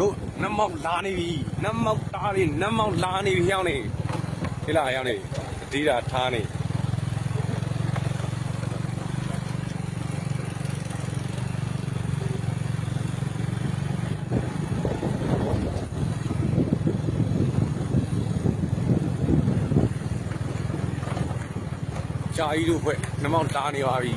တို့နတ်မောက်လာနေပြီနတ်မောက်တားနေနတ်မောက်လာနေပြီဟျောင်းနေဟဲ့လားဟျောင်းနေအဒီတာထားနေဂျာကြီးတို့ဖွဲ့နတ်မောက်လာနေပါပြီ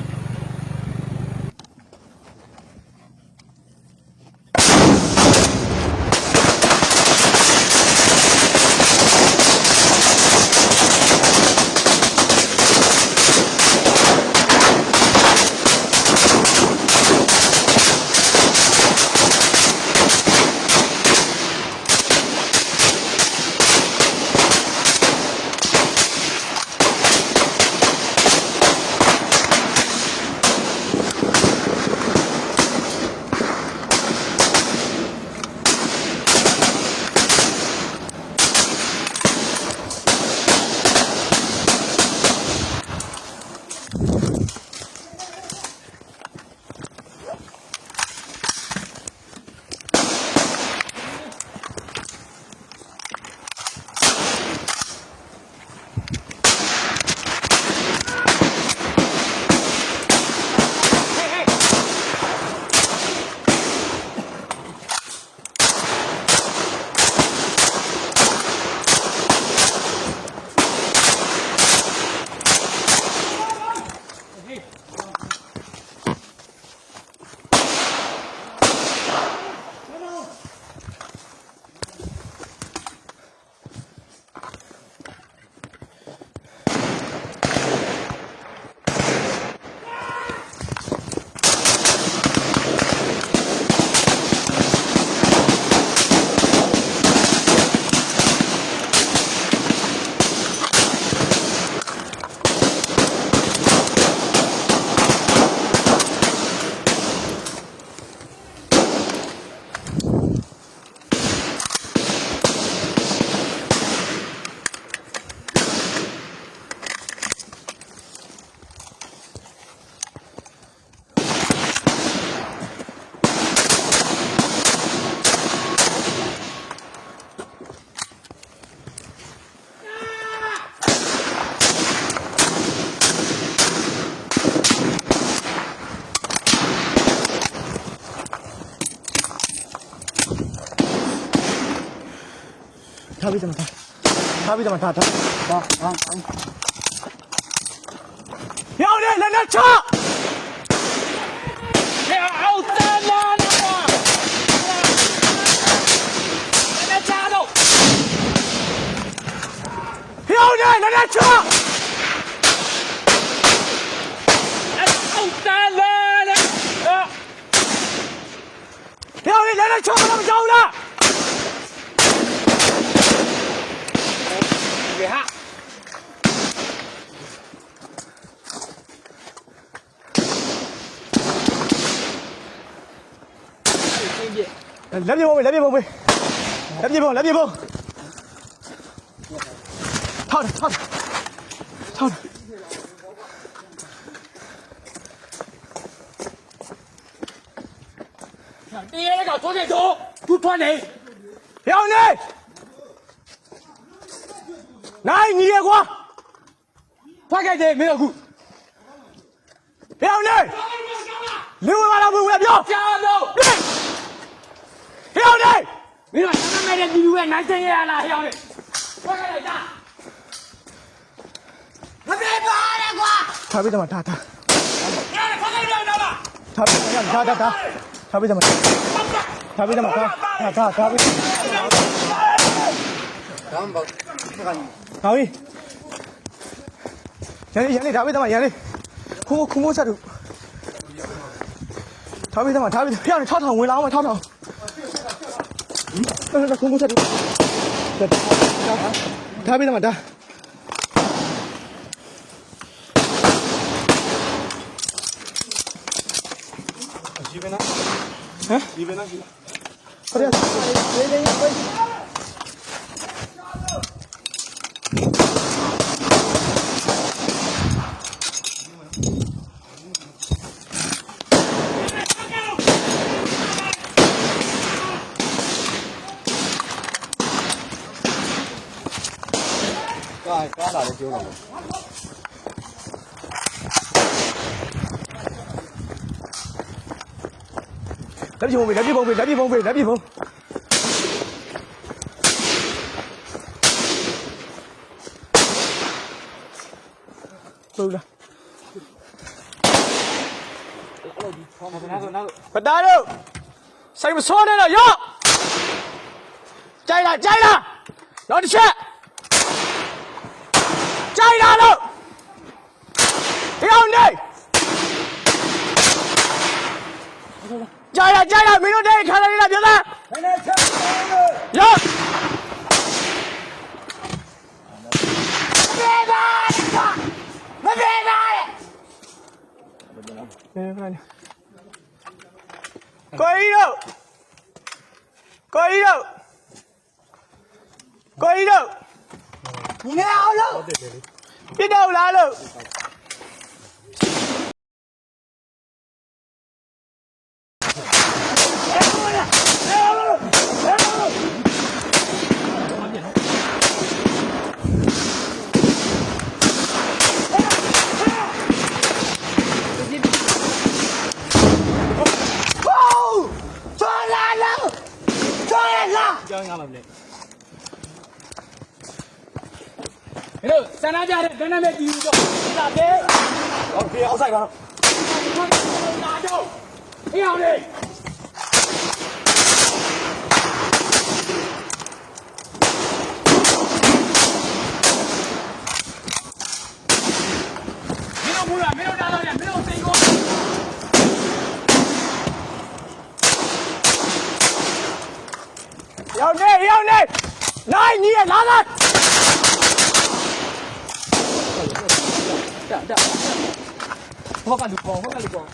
他为什么他？他为什么他？他？啊啊！漂亮，来来撤！来来撤！来后山来来来！漂亮，来来撤！他？们了。 လက်ပြေပုံပဲလက်ပြေပုံပဲလက်ပြေပုံလက်ပြေပုံထောက်ထောက်ထောက်ဒီရဲကထိုးနေတော့သူထွက်နေရောက်နေနိုင်ညီရကွာထွက်ခဲ့တယ်မင်းအခုရောက်နေလူဝ င်လာဘူးဝင်ပြောကြာတော့ရောက်နေမင်းကနာမည်တဲ့ဒီလူရဲ့နိုင်စင်ရလားဟဲ့အောင်လေထွက်ခဲ့လိုက်တာမပြေပါနဲ့ကွာထားပြီးတော့ထားထားရဲထွက်ခဲ့တော့တော့ထားပြီးတော့ထားထားထားထားပြီးတော့ထားပြီးတော့ထားထားထားထားပြီးဟာပြီရန်လေးရန်လေးထားပြီးတော့ရန်လေးခုခုမိုးဆက်တူထားပြီးတော့ထားပြီးဖျောင်းနေထောက်ထောင်ဝင်လာအောင်ထောက်ထောင်အဲ့ ဒါခုမိုးဆက်တူထားပြီးတော့ထားဟုတ်တယ်လာလည်းပြောတော့လက်ပြပုံပေးလက်ပြပုံပေးလက်ပြပုံပေးလက်ပြပုံဟုတ်လားပတားတို့ဆိုင်မစောနဲ့တော့ရော့ကြိုက်လားကြိုက်လား Gayet daha da alakalı rồi. Đá đi phong vị, đá đi phong vị, đá đi phong vị, đá đi phong. Tôi ra. Bật đá đâu? Xanh một số đây là yo. Chạy là chạy là. Đó đi xe đi đâu đi. ചൈനാണ് chạy ra chạy ra, mình nó đây khai ra đi làm chuyện ra đi có ý đâu. Có ý đâu. Có ý đâu. Nghe đâu? biết đâu là được Jangan. ဆန္ဒကြတဲ့ဒဏ္ဍမဲ့တီးဦးတော့လာတယ်ဟုတ်ပြီအောက်ဆိုင်ပါတော့လာတော့ဟေးအောင်လေမင်းတို့ကမင်းတို့တားတော့လေမင်းတို့စိတ်ကောရောက်နေရောက်နေနိုင်ကြီးလာလာ 자, 자. 허가 넣고, 허가 넣고.